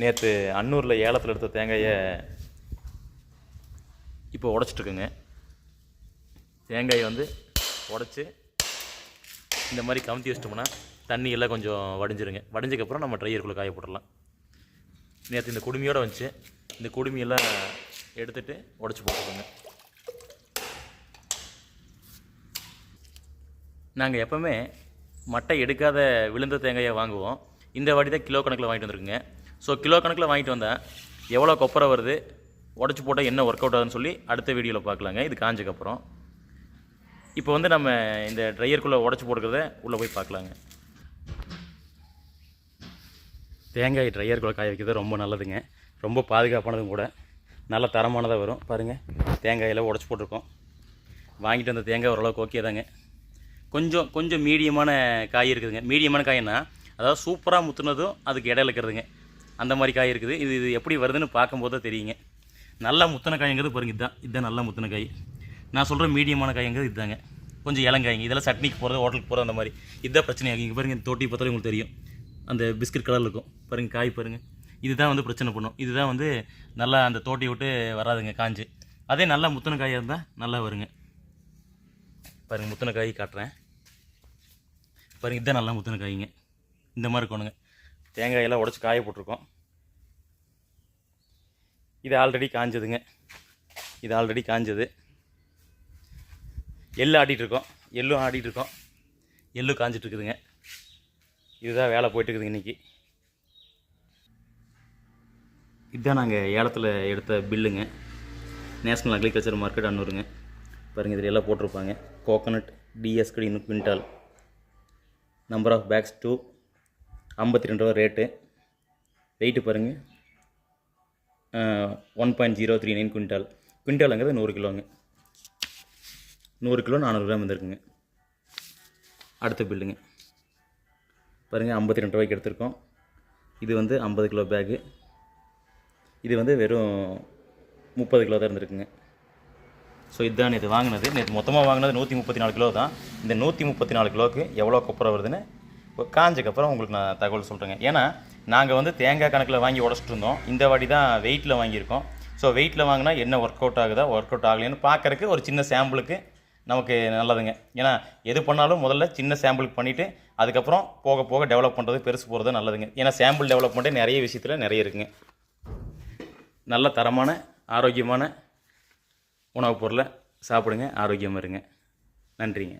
நேற்று அன்னூரில் ஏலத்தில் எடுத்த தேங்காயை இப்போ உடச்சிட்ருக்குங்க. தேங்காயை வந்து உடச்சி இந்த மாதிரி கமுத்தி வச்சிட்டோம்னா தண்ணி எல்லாம் கொஞ்சம் வடிஞ்சிருங்க. வடிஞ்சதுக்கப்புறம் நம்ம ட்ரையருக்குள்ளே காய போட்டுடலாம். நேற்று இந்த குடுமையோடு வந்துச்சு. இந்த குடுமையெல்லாம் எடுத்துகிட்டு உடச்சி போட்டுக்கோங்க. நாங்கள் எப்போவுமே மட்டை எடுக்காத விழுந்த தேங்காயை வாங்குவோம். இந்த வாட்டி தான் கிலோ கணக்கில் வாங்கிட்டு வந்துருக்குங்க. ஸோ கிலோ கணக்கில் வாங்கிட்டு வந்தால் எவ்வளோ கொப்பரை வருது? உடச்சி போட்டால் என்ன ஒர்க் அவுட் ஆகுதுன்னு சொல்லி அடுத்த வீடியோவில் பார்க்கலாங்க. இது காஞ்சக்கப்புறம் இப்போ வந்து நம்ம இந்த ட்ரையருக்குள்ளே உடச்சி போட்டுக்கிறத உள்ளே போய் பார்க்கலாங்க. தேங்காய் ட்ரையருக்குள்ளே காய வைக்கிறது ரொம்ப நல்லதுங்க. ரொம்ப பாதுகாப்பானதும் கூட. நல்ல தரமானதாக வரும். பாருங்கள் தேங்காயெல்லாம் உடச்சி போட்டிருக்கோம். வாங்கிட்டு வந்த தேங்காய் ஓரளவுக்கு ஓகே தாங்க. கொஞ்சம் கொஞ்சம் மீடியமான காய் இருக்குதுங்க. மீடியமான காய்னா அதாவது சூப்பராக முத்துனதும் அதுக்கு இடையில இருக்கிறதுங்க அந்த மாதிரி காய் இருக்குது. இது இது எப்படி வருதுன்னு பார்க்கும்போது தான் தெரியுங்க. நல்லா முத்தனை காய்ங்கிறது பாருங்க இதுதான் இதுதான் நல்லா முத்தனை காய். நான் சொல்கிற மீடியமான காய்ங்கிறது இதுதாங்க கொஞ்சம் இளங்காய்ங்க இதெல்லாம் சட்னிக்கு போகிறது ஹோட்டலுக்கு போகிறது அந்த மாதிரி. இதுதான் பிரச்சனையாகும் இங்கே பாருங்க தோட்டி தொட்டி பார்த்தாலே உங்களுக்கு தெரியும். அந்த பிஸ்கட் கலரில் இருக்கும். பாருங்க காய் பாருங்கள் இதுதான் வந்து பிரச்சனை பண்ணும். இதுதான் வந்து நல்லா அந்த தோட்டி விட்டு வராதுங்க காஞ்சு. அதே நல்லா முத்தனை காயாக இருந்தால் நல்லா வருங்க. பாருங்க முத்தனை காய் காட்டுறேன். பாருங்க இதுதான் நல்லா முத்தனை காய்ங்க. இந்த மாதிரி இருக்கணுங்க. தேங்காயெல்லாம் உடச்சி காய போட்டிருக்கோம். இது ஆல்ரெடி காஞ்சதுங்க. இது ஆல்ரெடி காஞ்சது. எள்ளு ஆடிட்டுருக்கோம் எள்ளும் ஆடிட்டுருக்கோம் எள்ளு காஞ்சிட்ருக்குதுங்க இதுதான் வேலை போயிட்டுருக்குது இன்றைக்கி இதுதான் நாங்கள் ஏலத்தில் எடுத்த பில்லுங்க. நேஷ்னல் அக்ரிகல்ச்சர் மார்க்கெட் அன்னூருங்க. பாருங்கள் இதில் எல்லாம் போட்டிருப்பாங்க. Coconut DS green quintal number of bags two ஐம்பத்தி ரெண்டு ரூபா ரேட்டு வெயிட்டு பாருங்கள் one point zero three nine quintal குவிண்டாலுங்கிறது நூறு கிலோங்க. நூறு கிலோ நானூறு கிராம் வந்திருக்குங்க. அடுத்த பில்லுங்க பாருங்கள் ஐம்பத்தி ரெண்டு ரூபாய்க்கு எடுத்திருக்கோம். இது வந்து ஐம்பது கிலோ பேகு இது வந்து வெறும் முப்பது கிலோ தான் இருந்திருக்குங்க. ஸோ இதுதான் நேற்று வாங்கினது. நேற்று மொத்தமாக வாங்கினது நூற்றி முப்பத்தி நாலு கிலோ தான். இந்த நூற்றி முப்பத்தி நாலு கிலோவுக்கு எவ்வளோ கொப்பரை வருதுன்னு காஞ்சக்கப்புறம் உங்களுக்கு நான் தகவல் சொல்கிறேங்க ஏன்னா நாங்கள் வந்து தேங்காய் கணக்கில் வாங்கி உடச்சிட்டு இருந்தோம். இந்த வாடி தான் வெயிட்டில் வாங்கியிருக்கோம். ஸோ வெயிட்டில் வாங்கினா என்ன ஒர்க் அவுட் ஆகுதா? ஒர்க் அவுட் ஆகலைன்னு பார்க்கறக்கு ஒரு சின்ன சாம்பிளுக்கு நமக்கு நல்லதுங்க. ஏன்னா எது பண்ணாலும் முதல்ல சின்ன சாம்பிளுக்கு பண்ணிவிட்டு அதுக்கப்புறம் போக போக டெவலப் பண்ணுறது பெருசு போகிறது நல்லதுங்க. ஏன்னா சாம்பிள் டெவலப்மெண்ட்டே நிறைய விஷயத்தில் நிறைய இருக்குங்க. நல்ல தரமான ஆரோக்கியமான உணவுப் பொருளை சாப்பிடுங்க. ஆரோக்கியமாக இருங்க. நன்றிங்க.